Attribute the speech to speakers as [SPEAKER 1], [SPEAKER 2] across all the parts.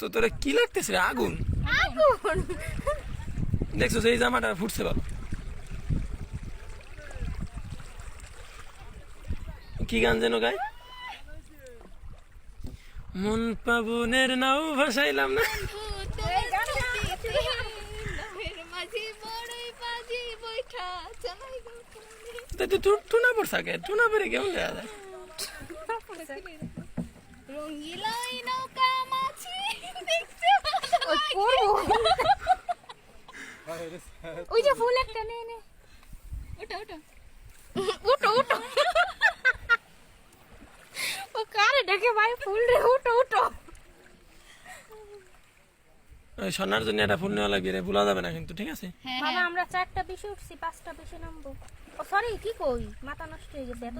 [SPEAKER 1] তো তোরা কি লাগতেছে রে? আগুন।
[SPEAKER 2] আগুন?
[SPEAKER 1] দেখছ সেই জামাটা ফুটছে বাবা কি গান যেন গায়? মন পাবনের নাও ভাসাইলাম না। টুনা পড় থাকে টুনা পরে কেমন যায়
[SPEAKER 2] রঙ্গিলাই
[SPEAKER 3] ওই যে ফুল একটা নে নে।
[SPEAKER 2] ওটা ওটা
[SPEAKER 3] উঠো উঠো। ও কারে ডেকে ভাই ফুল রে উঠো উঠো।
[SPEAKER 1] সোনার জন্য একটা ফুল নেওয়া লাগবে রে ভুলা যাবে না কিন্তু ঠিক আছে?
[SPEAKER 2] হ্যাঁ
[SPEAKER 3] বাবা আমরা চারটা বেশি উঠছি পাঁচটা বেশি নামবো। ও সরি কি কই? মাথা নষ্ট হয়ে গেছে এত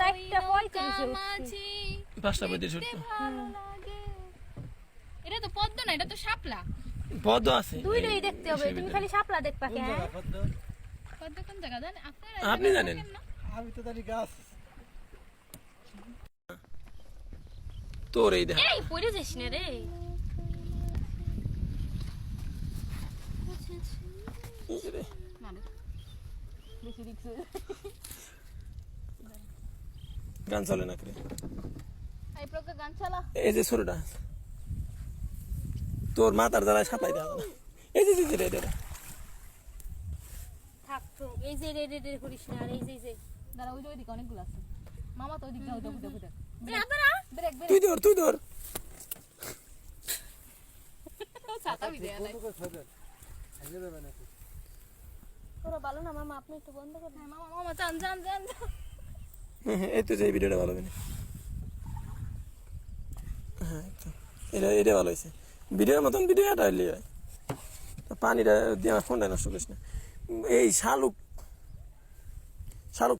[SPEAKER 3] চারটা পঁয়ত্রিশে উঠছি।
[SPEAKER 1] পাঁচটা পঁয়ত্রিশ উঠতো
[SPEAKER 2] ভালো লাগে এটা তো পদ্ম না এটা তো শাপলা।
[SPEAKER 1] পদ আছে।
[SPEAKER 3] দুইটাই দেখতে হবে তুমি খালি সাপলা দেখবা কে হ্যাঁ?
[SPEAKER 2] পদ্ম? কোন জায়গা? জানেন? আপনারা
[SPEAKER 1] আপনি জানেন
[SPEAKER 4] আমি তো জানি গাছ।
[SPEAKER 1] তোর এই দেখা।
[SPEAKER 3] এই পড়ে যাস না রে।
[SPEAKER 1] গান চলে না করে
[SPEAKER 2] এই প্রকার গান চালা।
[SPEAKER 1] এই যে ছোটটা। তোর মাথার দ্বারা সাপ্লাই দেওয়া না। এই যে যে, রে, রে, রে।
[SPEAKER 3] এই যে। রে রে রে করিস না এই যে যে।
[SPEAKER 2] দাঁড়া ওই ওইদিকে অনেকগুলো আছে। মামা তো ওইদিকে ওইদিকে ওইদিকে ওইদিকে
[SPEAKER 3] এই আপনারা
[SPEAKER 2] ব্রেক ব্রেক।
[SPEAKER 1] তুই ধর তুই ধর।
[SPEAKER 2] ছাতা বি নাই
[SPEAKER 4] ভেঙে দেবে নাকি
[SPEAKER 3] ওরা ভালো না মামা আপনি একটু বন্ধ করেন।
[SPEAKER 2] হ্যাঁ, মামা মামা চান চান চান চান।
[SPEAKER 1] এই তো যে ভিডিওটা ভালো না। হ্যাঁ এটা এটা ভালো হয়েছে। ভিডিওর মতন ভিডিও এটা হয়। পানিটা দিয়ে আমার ফোনটা নষ্ট করিস না। এই শালুক শালুক